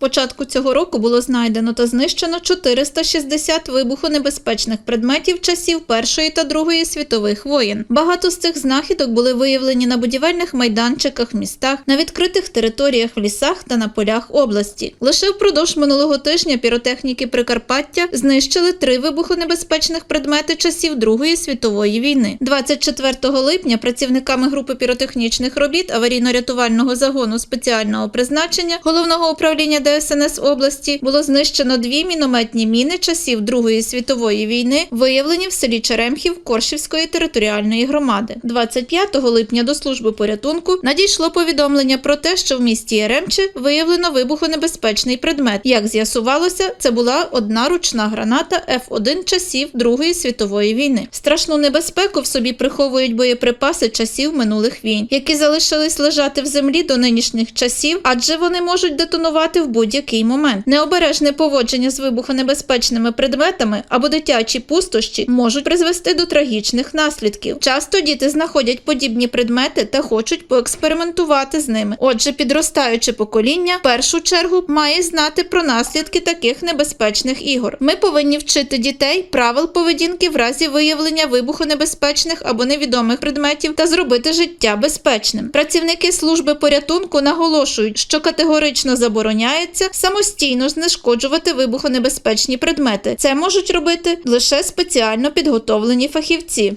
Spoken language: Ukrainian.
початку цього року було знайдено та знищено 460 вибухонебезпечних предметів часів Першої та Другої світових воєн. Багато з цих знахідок були виявлені на будівельних майданчиках містах, на відкритих територіях в лісах та на полях області. Лише впродовж минулого тижня піротехніки Прикарпаття знищили три вибухонебезпечних предмети часів Другої світової війни. 24 липня працівниками групи піротехнічних робіт аварійно-рятувального загону спеціального призначення головного управління ДСНС області було знищено дві мінометні міни часів Другої світової війни, виявлені в селі Черемхів Коршівської територіальної громади. 25 липня до служби порятунку надійшло повідомлення про те, що в місті Яремче виявлено вибухонебезпечний предмет. Як з'ясувалося, це була одна ручна граната F1 часів Другої світової війни. Страшну небезпеку в собі приховують боєприпаси часів минулих війн, які залишились лежати в землі до нинішніх часів, адже вони можуть детонувати в будь-який момент. Необережне поводження з вибухонебезпечними предметами або дитячі пустощі можуть призвести до трагічних наслідків. Часто діти знаходять подібні предмети та хочуть поекспериментувати з ними. Отже, підростаюче покоління в першу чергу має знати про наслідки таких небезпечних ігор. Ми повинні вчити дітей правил поведінки в разі виявлення вибухонебезпечних або невідомих предметів та зробити життя безпечним. Працівники служби порятунку наголошують, що категорично забороняється самостійно знешкоджувати вибухонебезпечні предмети. Це можуть робити лише спеціально підготовлені фахівці.